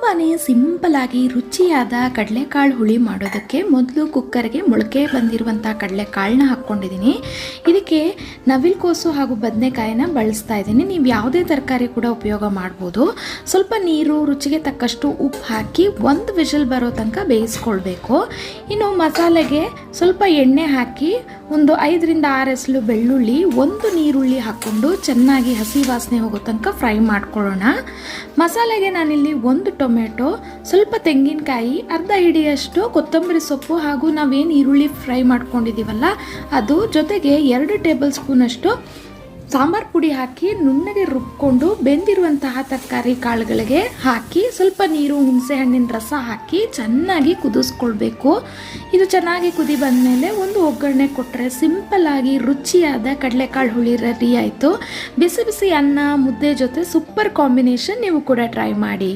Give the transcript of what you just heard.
ತುಂಬಾ ಸಿಂಪಲಾಗಿ ರುಚಿಯಾದ ಕಡಲೆಕಾಳು ಹುಳಿ ಮಾಡೋದಕ್ಕೆ ಮೊದಲು ಕುಕ್ಕರ್ಗೆ ಮೊಳಕೆ ಬಂದಿರುವಂಥ ಕಡಲೆಕಾಳನ್ನ ಹಾಕ್ಕೊಂಡಿದ್ದೀನಿ. ಇದಕ್ಕೆ ನವಿಲುಕೋಸು ಹಾಗೂ ಬದನೆಕಾಯಿನ ಬಳಸ್ತಾ ಇದ್ದೀನಿ. ನೀವು ಯಾವುದೇ ತರಕಾರಿ ಕೂಡ ಉಪಯೋಗ ಮಾಡ್ಬೋದು. ಸ್ವಲ್ಪ ನೀರು, ರುಚಿಗೆ ತಕ್ಕಷ್ಟು ಉಪ್ಪು ಹಾಕಿ ಒಂದು ವಿಷಲ್ ಬರೋ ತನಕ ಬೇಯಿಸ್ಕೊಳ್ಬೇಕು. ಇನ್ನು ಮಸಾಲೆಗೆ ಸ್ವಲ್ಪ ಎಣ್ಣೆ ಹಾಕಿ ಒಂದು ಐದರಿಂದ ಆರು ಎಸಳು ಬೆಳ್ಳುಳ್ಳಿ, ಒಂದು ನೀರುಳ್ಳಿ ಹಾಕ್ಕೊಂಡು ಚೆನ್ನಾಗಿ ಹಸಿ ವಾಸನೆ ಹೋಗೋ ತನಕ ಫ್ರೈ ಮಾಡ್ಕೊಳ್ಳೋಣ. ಮಸಾಲೆಗೆ ನಾನಿಲ್ಲಿ ಒಂದು ಟೊಮೆಟೊ, ಸ್ವಲ್ಪ ತೆಂಗಿನಕಾಯಿ, ಅರ್ಧ ಹಿಡಿಯಷ್ಟು ಕೊತ್ತಂಬರಿ ಸೊಪ್ಪು ಹಾಗೂ ನಾವೇನು ಈರುಳ್ಳಿ ಫ್ರೈ ಮಾಡ್ಕೊಂಡಿದ್ದೀವಲ್ಲ, ಅದು ಜೊತೆಗೆ ಎರಡು ಟೇಬಲ್ ಸ್ಪೂನಷ್ಟು ಸಾಂಬಾರ್ ಪುಡಿ ಹಾಕಿ ನುಣ್ಣಗೆ ರುಬ್ಕೊಂಡು ಬೆಂದಿರುವಂತಹ ತರಕಾರಿ ಕಾಳುಗಳಿಗೆ ಹಾಕಿ ಸ್ವಲ್ಪ ನೀರು, ಹುಣಸೆ ಹಣ್ಣಿನ ರಸ ಹಾಕಿ ಚೆನ್ನಾಗಿ ಕುದಿಸ್ಕೊಳ್ಬೇಕು. ಇದು ಚೆನ್ನಾಗಿ ಕುದಿ ಬಂದಮೇಲೆ ಒಂದು ಒಗ್ಗರಣೆ ಕೊಟ್ಟರೆ ಸಿಂಪಲ್ಲಾಗಿ ರುಚಿಯಾದ ಕಡಲೆಕಾಳು ಹುಳಿ ರೆಡಿ ಆಯಿತು. ಬಿಸಿ ಬಿಸಿ ಅನ್ನ, ಮುದ್ದೆ ಜೊತೆ ಸೂಪರ್ ಕಾಂಬಿನೇಷನ್ ನೀವು ಕೂಡ ಟ್ರೈ ಮಾಡಿ.